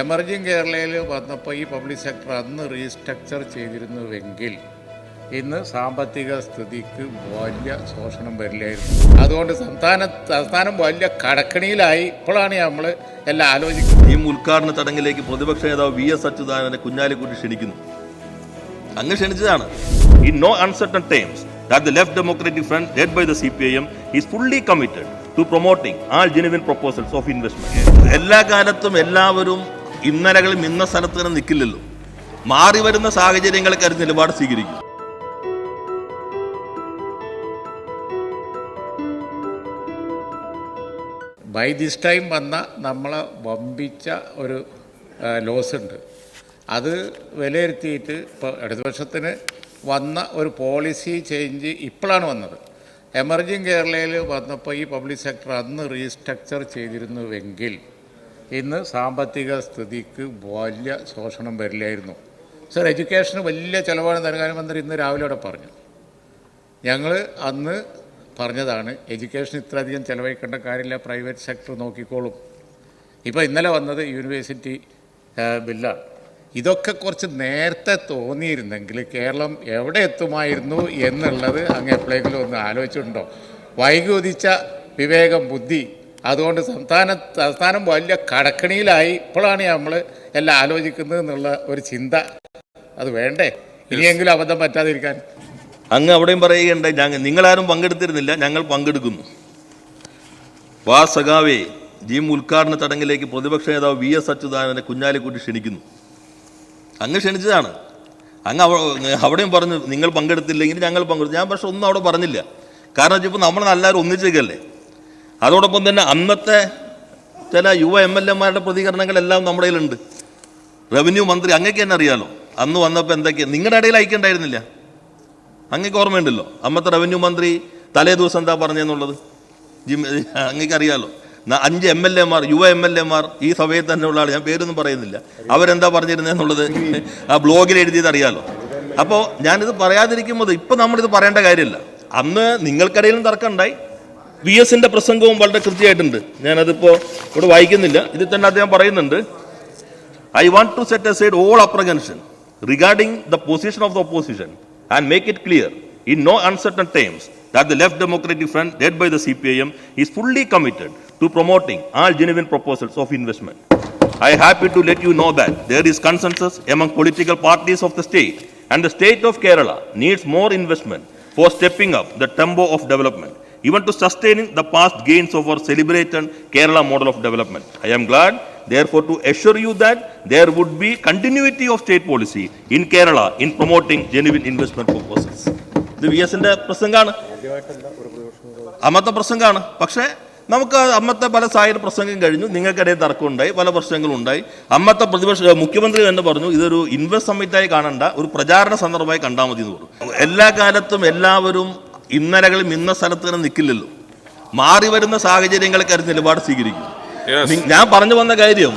Emerging കേരളയിൽ വന്നപ്പോൾ ഈ പബ്ലിക് സെക്ടർ അന്ന് റീസ്ട്രക്ചർ ചെയ്തിരുന്നുവെങ്കിൽ ഇന്ന് സാമ്പത്തിക സ്ഥിതിക്ക് വലിയ ശോഷണം വരില്ലായിരുന്നു. അതുകൊണ്ട് സംസ്ഥാന സംസ്ഥാനം വലിയ കടക്കണിയിലായി. ഇപ്പോഴാണ് നമ്മൾ എല്ലാം ആലോചിക്കുന്നത്. ഈ ഉദ്ഘാടന ചടങ്ങിലേക്ക് പ്രതിപക്ഷ നേതാവ് വി എസ് അച്യുതാനന്ദനെ കുഞ്ഞാലിക്കുട്ടി ക്ഷണിക്കുന്നു. അങ്ങ് ക്ഷണിച്ചതാണ്. In no uncertain times that the Left Democratic Front led by the C P I M is fully committed to promoting all genuine proposals of investment എല്ലാ കാലത്തും എല്ലാവരും ഇന്നലകളും ഇന്ന സ്ഥലത്ത് തന്നെ നിൽക്കില്ലല്ലോ. മാറി വരുന്ന സാഹചര്യങ്ങളെ കരുതി നിലപാട് സ്വീകരിക്കും ബൈ ദിസ് ടൈം വന്ന നമ്മളെ വമ്പിച്ച ഒരു ലോസ് ഉണ്ട്. അത് വിലയിരുത്തിയിട്ട് ഇപ്പോൾ ഇടതുപക്ഷത്തിന് വന്ന ഒരു പോളിസി ചേഞ്ച് ഇപ്പോഴാണ് വന്നത്. എമർജിങ് കേരളയിൽ വന്നപ്പോൾ ഈ പബ്ലിക് സെക്ടർ അന്ന് റീസ്ട്രക്ചർ ചെയ്തിരുന്നുവെങ്കിൽ ഇന്ന് സാമ്പത്തിക സ്ഥിതിക്ക് വലിയ ശോഷണം വരില്ലായിരുന്നു. സർ എഡ്യൂക്കേഷന് വലിയ ചിലവാണ് ധനകാര്യമന്ത്രി ഇന്ന് രാവിലെ അവിടെ പറഞ്ഞു. ഞങ്ങൾ അന്ന് പറഞ്ഞതാണ് എഡ്യൂക്കേഷൻ ഇത്രയധികം ചിലവഴിക്കേണ്ട കാര്യമില്ല പ്രൈവറ്റ് സെക്ടർ നോക്കിക്കോളും. ഇപ്പോൾ ഇന്നലെ വന്നത് യൂണിവേഴ്സിറ്റി ബില്ലാണ് ഇതൊക്കെ കുറച്ച് നേരത്തെ തോന്നിയിരുന്നെങ്കിൽ കേരളം എവിടെ എത്തുമായിരുന്നു എന്നുള്ളത് അങ്ങ് എപ്പോഴെങ്കിലും ഒന്ന് ആലോചിച്ചിട്ടുണ്ടോ? വൈകി ഉദിച്ച വിവേകം ബുദ്ധി അതുകൊണ്ട് സംസ്ഥാന സംസ്ഥാനം വലിയ കടക്കണിയിലായി ഇപ്പോഴാണ് നമ്മൾ എല്ലാം ആലോചിക്കുന്നത് എന്നുള്ള ഒരു ചിന്ത അത് വേണ്ടേ? ഇനിയെങ്കിലും അബദ്ധം പറ്റാതിരിക്കാൻ. അങ്ങ് അവിടെയും പറയുകയുണ്ട് ഞങ്ങൾ നിങ്ങളാരും പങ്കെടുത്തിരുന്നില്ല. ഞങ്ങൾ പങ്കെടുക്കുന്നു. വാ സഖാവേ ജിം ഉദ്ഘാടന ചടങ്ങിലേക്ക് പ്രതിപക്ഷ നേതാവ് വി എസ് അച്യുതാനന്ദനെ കുഞ്ഞാലിക്കുട്ടി ക്ഷണിക്കുന്നു. അങ്ങ് ക്ഷണിച്ചതാണ്. അങ്ങ് അവ അവിടെയും പറഞ്ഞു നിങ്ങൾ പങ്കെടുത്തില്ലെങ്കിൽ ഞങ്ങൾ പങ്കെടുത്തു ഞാൻ പക്ഷെ ഒന്നും അവിടെ പറഞ്ഞില്ല. കാരണം വെച്ചപ്പോൾ നമ്മൾ എല്ലാവരും ഒന്നിച്ചേക്കല്ലേ അതോടൊപ്പം തന്നെ അന്നത്തെ ചില യുവ എം എൽ എമാരുടെ പ്രതികരണങ്ങളെല്ലാം നമ്മുടെ കയ്യിലുണ്ട്. റവന്യൂ മന്ത്രി അങ്ങക്ക് തന്നെ അറിയാലോ. അന്ന് വന്നപ്പോൾ എന്തൊക്കെയാണ് നിങ്ങളുടെ ഇടയിൽ അയക്കേണ്ടായിരുന്നില്ല അങ്ങക്ക് ഓർമ്മയുണ്ടല്ലോ. അമ്മത്തെ റവന്യൂ മന്ത്രി തലേ ദിവസം എന്താ പറഞ്ഞെന്നുള്ളത്? അങ്ങക്ക് അറിയാലോ. അഞ്ച് എം എൽ എമാർ യുവ എം എൽ എമാർ ഈ സഭയിൽ തന്നെ ഉള്ള ആൾ ഞാൻ പേരൊന്നും പറയുന്നില്ല. അവരെന്താ പറഞ്ഞിരുന്നെന്നുള്ളത് ആ ബ്ലോഗിൽ എഴുതിയത് അറിയാലോ. അപ്പോൾ ഞാനിത് പറയാതിരിക്കുമ്പോൾ ഇപ്പം നമ്മളിത് പറയേണ്ട കാര്യമില്ല അന്ന് നിങ്ങൾക്കിടയിലും തർക്കമുണ്ടായി വി എസിന്റെ പ്രസംഗവും വളരെ കൃത്യമായിട്ടുണ്ട് ഞാനതിപ്പോൾ ഇവിടെ വായിക്കുന്നില്ല ഇതിൽ തന്നെ അദ്ദേഹം പറയുന്നുണ്ട് I want to set aside all apprehension regarding the position of the opposition and make it clear in no uncertain terms that the left democratic front led by the CPIM is fully committed to promoting all genuine proposals of investment. I am happy to let you know that there is consensus among political parties of the state and the state of Kerala needs more investment for stepping up the tempo of development even to sustaining the past gains of our celebrated Kerala model of development. I am glad, therefore, to assure you that there would be continuity of state policy in Kerala in promoting genuine investment proposals. ഇത് V എസിന്റെ പ്രസംഗമാണ് അമ്മത്തെ പ്രസംഗമാണ് പക്ഷേ നമുക്ക് അമ്മത്തെ പല സാഹചര്യ പ്രസംഗം കഴിഞ്ഞു നിങ്ങൾക്കിടയിൽ തർക്കമുണ്ടായി പല പ്രശ്നങ്ങളും ഉണ്ടായി അമ്മത്തെ പ്രതിപക്ഷ മുഖ്യമന്ത്രി തന്നെ പറഞ്ഞു ഇതൊരു ഇൻവെസ്റ്റ് സമ്മിറ്റായി കാണണ്ട ഒരു പ്രചാരണ സന്ദർഭമായി കണ്ടാൽ മതി എന്ന് പറഞ്ഞു എല്ലാ കാലത്തും എല്ലാവരും ഇന്നലകളും ഇന്ന സ്ഥലത്ത് തന്നെ നിൽക്കില്ലല്ലോ മാറി വരുന്ന സാഹചര്യങ്ങൾക്കരുത് നിലപാട് സ്വീകരിക്കും. ഞാൻ പറഞ്ഞു വന്ന കാര്യം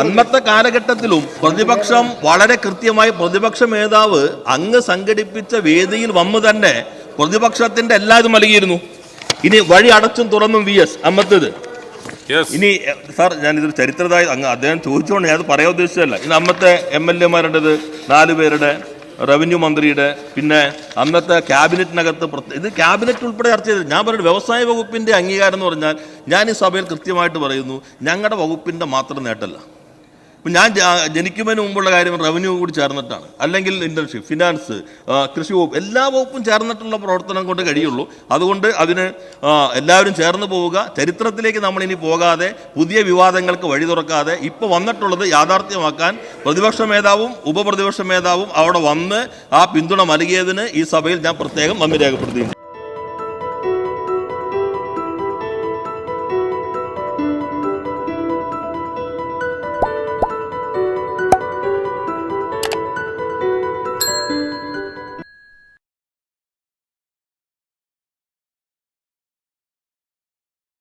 അന്നത്തെ കാലഘട്ടത്തിലും പ്രതിപക്ഷം വളരെ കൃത്യമായി പ്രതിപക്ഷ നേതാവ് അങ്ങ് സംഘടിപ്പിച്ച വേദിയിൽ വന്നു തന്നെ പ്രതിപക്ഷത്തിന്റെ എല്ലാ ഇതും നൽകിയിരുന്നു ഇനി വഴി അടച്ചും തുറന്നും വി എസ് അമ്മത്തത്. ഇനി സാർ ഞാൻ ഇതൊരു ചരിത്രതായി അങ്ങ് അദ്ദേഹം ചോദിച്ചുകൊണ്ട് ഞാൻ അത് പറയാൻ ഉദ്ദേശിച്ചതല്ല. ഇന്ന് അമ്മത്തെ എം എൽ എമാരുടേത് നാല് പേരുടെ റവന്യൂ മന്ത്രിയുടെ പിന്നെ അന്നത്തെ ക്യാബിനറ്റിനകത്ത് ഇത് ക്യാബിനറ്റ് ഉൾപ്പെടെ ചർച്ച ചെയ്തത് ഞാൻ പറയുന്നത് വ്യവസായ വകുപ്പിന്റെ അംഗീകാരം എന്ന് പറഞ്ഞാൽ ഞാൻ ഈ സഭയിൽ കൃത്യമായിട്ട് പറയുന്നു ഞങ്ങളുടെ വകുപ്പിന്റെ മാത്രം നേട്ടമല്ല ഇപ്പം ഞാൻ ജനിക്കുന്നതിന് മുമ്പുള്ള കാര്യം റവന്യൂ കൂടി ചേർന്നിട്ടാണ്. അല്ലെങ്കിൽ ഇന്റേൺഷിപ്പ് ഫിനാൻസ് കൃഷി വകുപ്പ് എല്ലാ വകുപ്പും ചേർന്നിട്ടുള്ള പ്രവർത്തനം കൊണ്ട് കഴിയുള്ളൂ. അതുകൊണ്ട് അതിന് എല്ലാവരും ചേർന്ന് പോവുക. ചരിത്രത്തിലേക്ക് നമ്മൾ ഇനി പോകാതെ പുതിയ വിവാദങ്ങൾക്ക് വഴി തുറക്കാതെ ഇപ്പോൾ വന്നിട്ടുള്ളത് യാഥാർത്ഥ്യമാക്കാൻ പ്രതിപക്ഷ മേധാവും ഉപപ്രതിപക്ഷ മേധാവും അവിടെ വന്ന് ആ പിന്തുണ നൽകിയതിന് ഈ സഭയിൽ ഞാൻ പ്രത്യേകം നന്ദി രേഖപ്പെടുത്തിയിട്ടുണ്ട്